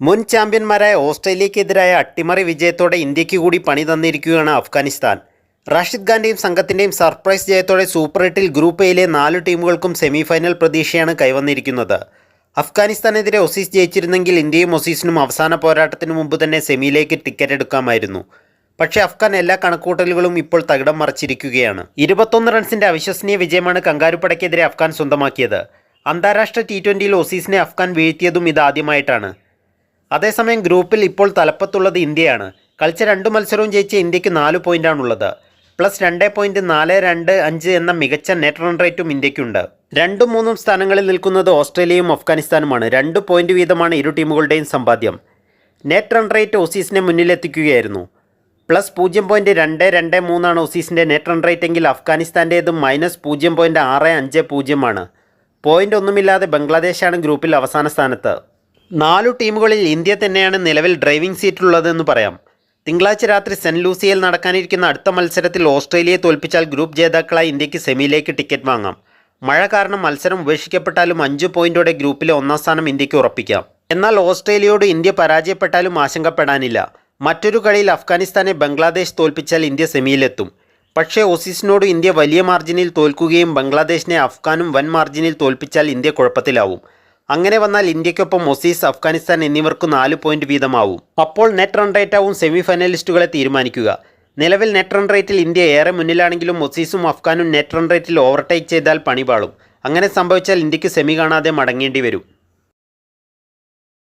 മുൻ ചാമ്പ്യന്മാരായ ഓസ്ട്രേലിയക്കെതിരായ അട്ടിമറി വിജയത്തോടെ ഇന്ത്യയ്ക്ക് കൂടി പണി തന്നിരിക്കുകയാണ് അഫ്ഗാനിസ്ഥാൻ. റാഷിദ് ഖാന്റെയും സംഘത്തിന്റെയും സർപ്രൈസ് ജയത്തോടെ സൂപ്പർ എട്ടിൽ ഗ്രൂപ്പ് എയിലെ നാല് ടീമുകൾക്കും സെമിഫൈനൽ പ്രതീക്ഷയാണ് കൈവന്നിരിക്കുന്നത്. അഫ്ഗാനിസ്ഥാനെതിരെ ഒസീസ് ജയിച്ചിരുന്നെങ്കിൽ ഇന്ത്യയും ഒസീസിനും അവസാന പോരാട്ടത്തിന് മുമ്പ് തന്നെ സെമിയിലേക്ക് ടിക്കറ്റ് എടുക്കാമായിരുന്നു. പക്ഷേ അഫ്ഗാൻ എല്ലാ കണക്കൂട്ടലുകളും ഇപ്പോൾ തകിടം മറിച്ചിരിക്കുകയാണ്. ഇരുപത്തൊന്ന് റൺസിന്റെ അവിശ്വസനീയ വിജയമാണ് കങ്കാരുപ്പടയ്ക്കെതിരെ അഫ്ഗാൻ സ്വന്തമാക്കിയത്. അന്താരാഷ്ട്ര ടി ട്വന്റിയിൽ ഒസീസിനെ അഫ്ഗാൻ വീഴ്ത്തിയതും ഇതാദ്യമായിട്ടാണ്. അതേസമയം ഗ്രൂപ്പിൽ ഇപ്പോൾ തലപ്പത്തുള്ളത് ഇന്ത്യയാണ്. കളിച്ച രണ്ട് മത്സരവും ജയിച്ച ഇന്ത്യയ്ക്ക് നാല് പോയിന്റാണുള്ളത്. പ്ലസ് രണ്ട് പോയിന്റ് നാല് രണ്ട് അഞ്ച് എന്ന മികച്ച നെറ്റ് റൺ റേറ്റും ഇന്ത്യക്കുണ്ട്. രണ്ടും മൂന്നും സ്ഥാനങ്ങളിൽ നിൽക്കുന്നത് ഓസ്ട്രേലിയയും അഫ്ഗാനിസ്ഥാനുമാണ്. രണ്ട് പോയിന്റ് വീതമാണ് ഇരു ടീമുകളുടെയും സമ്പാദ്യം. നെറ്റ് റൺ റേറ്റ് ഓസീസിനെ മുന്നിലെത്തിക്കുകയായിരുന്നു പ്ലസ് പൂജ്യം പോയിന്റ് രണ്ട് രണ്ട് മൂന്നാണ് ഓസീസിന്റെ നെറ്റ് റൺ റേറ്റ് എങ്കിൽ അഫ്ഗാനിസ്ഥാന്റേത് മൈനസ് പൂജ്യം പോയിന്റ് ആറ് അഞ്ച് പൂജ്യമാണ്. പോയിന്റ് ഒന്നുമില്ലാതെ ബംഗ്ലാദേശാണ് ഗ്രൂപ്പിൽ അവസാന സ്ഥാനത്ത്. നാലു ടീമുകളിൽ ഇന്ത്യ തന്നെയാണ് നിലവിൽ ഡ്രൈവിംഗ് സീറ്റിലുള്ളതെന്ന് പറയാം. തിങ്കളാഴ്ച രാത്രി സെന്റ് ലൂസിയയിൽ നടക്കാനിരിക്കുന്ന അടുത്ത മത്സരത്തിൽ ഓസ്ട്രേലിയയെ തോൽപ്പിച്ചാൽ ഗ്രൂപ്പ് ജേതാക്കളായി ഇന്ത്യയ്ക്ക് സെമിയിലേക്ക് ടിക്കറ്റ് വാങ്ങാം. മഴ കാരണം മത്സരം ഉപേക്ഷിക്കപ്പെട്ടാലും അഞ്ച് പോയിന്റോടെ ഗ്രൂപ്പിലെ ഒന്നാം സ്ഥാനം ഇന്ത്യയ്ക്ക് ഉറപ്പിക്കാം. എന്നാൽ ഓസ്ട്രേലിയയോട് ഇന്ത്യ പരാജയപ്പെട്ടാലും ആശങ്കപ്പെടാനില്ല. മറ്റൊരു കളിയിൽ അഫ്ഗാനിസ്ഥാനെ ബംഗ്ലാദേശ് തോൽപ്പിച്ചാൽ ഇന്ത്യ സെമിയിലെത്തും. പക്ഷേ ഓസീസിനോട് ഇന്ത്യ വലിയ മാർജിനിൽ തോൽക്കുകയും ബംഗ്ലാദേശിനെ അഫ്ഗാനും വൻ മാർജിനിൽ തോൽപ്പിച്ചാൽ ഇന്ത്യ കുഴപ്പത്തിലാവും. അങ്ങനെ വന്നാൽ ഇന്ത്യക്കൊപ്പം മൊസീസ് അഫ്ഗാനിസ്ഥാൻ എന്നിവർക്ക് നാല് പോയിന്റ് വീതമാവും. അപ്പോൾ നെറ്റ് റൺ റേറ്റാവും സെമി ഫൈനലിസ്റ്റുകളെ തീരുമാനിക്കുക. നിലവിൽ നെറ്റ് റൺ റേറ്റിൽ ഇന്ത്യ ഏറെ മുന്നിലാണെങ്കിലും മൊസീസും അഫ്ഗാനും നെറ്റ് റൺ റേറ്റിൽ ഓവർടേക്ക് ചെയ്താൽ പണിപാളും അങ്ങനെ സംഭവിച്ചാൽ ഇന്ത്യയ്ക്ക് സെമി കാണാതെ മടങ്ങേണ്ടി വരും.